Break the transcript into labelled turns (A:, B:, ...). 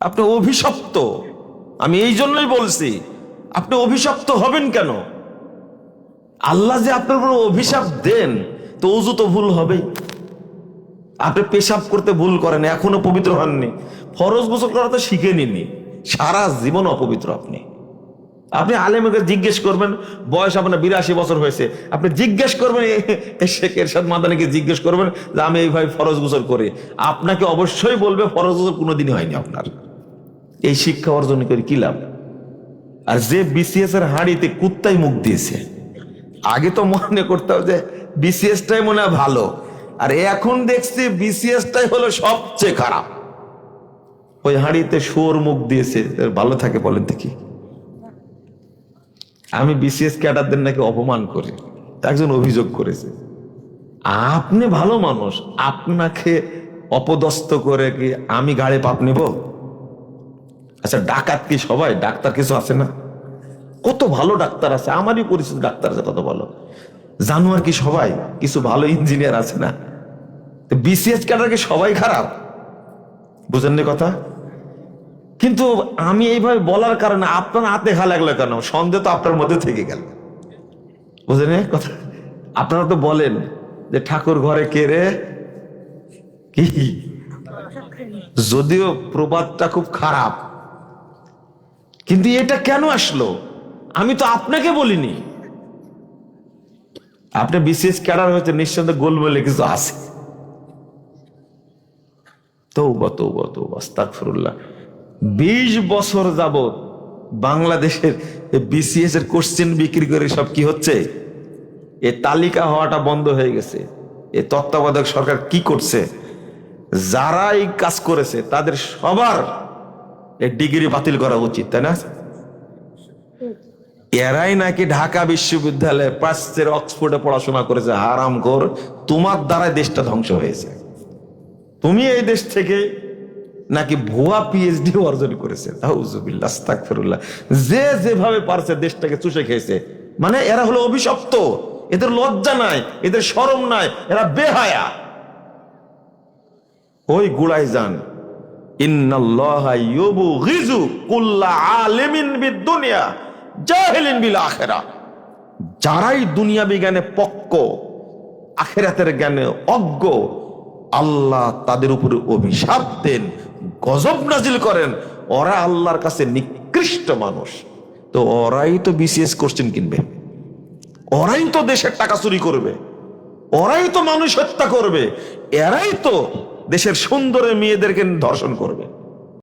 A: আপনি অভিশপ্ত। আমি এই জন্যই বলছি, আপনি অভিশপ্ত হবেন কেন? আল্লাহ যে আপনার উপর অভিশাপ দেন, তো উজু তো ভুল হবেই। আপনি পেশাব করতে ভুল করেন, এখনও পবিত্র হননি। ফরজ গোসল করা তো শিখে নিননি। সারা জীবন অপবিত্র আপনি। আপনি আলেমকে জিজ্ঞেস করবেন, বয়স আপনার বিরাশি বছর হয়েছে। আপনি জিজ্ঞেস করবেন এ- এ, শেখ এরশাদ মাদানিকে জিজ্ঞেস করবেন যে, আমি এইভাবে ফরজ গোসল করি? আপনাকে অবশ্যই বলবে, ফরজ গোসল কোনোদিনই হয়নি আপনার। এই শিক্ষা অর্জন করে কি লাভ? আর যে বিসিএস এর হাঁড়িতে কুত্তাই মুখ দিয়েছে, আগে তো মনে করতাম যে বিসিএস টাই মনে হয় ভালো, আর এখন দেখছি বিসিএস টাই হলো সবচেয়ে খারাপ। ওই হাঁড়িতে শুয়োর মুখ দিয়েছে ভালো থাকে বলেন দেখি আমি বিসিএস ক্যাডারদের নাকি অপমান করি, একজন অভিযোগ করেছে। আপনি ভালো মানুষ, আপনাকে অপদস্থ করে কি আমি গাড়ি পাপ নেব? আচ্ছা ডাকাত কি সবাই? ডাক্তার কিছু আছে না? কত ভালো ডাক্তার আছে, আমারই পরিচিত ডাক্তার আছে কত ভালো। জানোয়ার কি সবাই? কিছু ভালো ইঞ্জিনিয়ার আছে না? বিসিএস ক্যাডার কি সবাই খারাপ? বুঝেননি কথা? কিন্তু আমি এইভাবে বলার কারণে আপনার হাতে খা লাগল কেন? সন্দেহ তো আপনার মধ্যে থেকে গেল। বুঝলেন এই কথা? আপনারা তো বলেন যে ঠাকুর ঘরে কে রে? কি? যদিও প্রবাদটা খুব খারাপ। কিন্তু এটা কেন আসলো? আমি তো আপনাকে বলিনি। আপনি বিশেষ ক্যাডার হয়েছে নিঃসন্দেহে গোলমেলে কিছু আছে। তৌবা তৌবা তৌবা বিশ বছর যাবত বাংলাদেশের বিসিএস এর কোশ্চেন বিক্রি করে সব কি হচ্ছে? এ তালিকা হওয়াটা বন্ধ হয়ে গেছে। এ তত্ত্বাবধায়ক সরকার কি করছে? যারা এই কাজ করেছে, তাদের সবার এই ডিগ্রি বাতিল করা উচিত, তাই না? এরাই নাকি ঢাকা বিশ্ববিদ্যালয়ে প্রাচ্যের অক্সফোর্ডে পড়াশোনা করেছে, হারাম কর তোমার দ্বারাই দেশটা ধ্বংস হয়েছে। তুমি এই দেশ থেকে নাকি ভুয়া পিএইচডি অর্জন করেছে যে যেভাবে পারছে দেশটাকে চুষে খেয়েছে মানে এরা হলো অভিশপ্ত। এদের লজ্জা নাই, এদের শরম নাই, এরা বেহায়া। ওই গুড়াই যান যারাই দুনিয়া বিজ্ঞানে পক্ক, আখেরাতের জ্ঞানে অজ্ঞ, আল্লাহ তাদের উপরে অভিশাপ দেন, গজব নাজিল করেন। ওরা আল্লাহর কাছে নিকৃষ্ট মানুষ। তো ওরাই তো বিসিএস কোশ্চেন কিনবে। ওরাই তো দেশের টাকা চুরি করবে। ওরাই তো মানুষ হত্যা করবে। এরাই তো দেশের সুন্দরের মেয়েদেরকে ধর্ষণ করবে।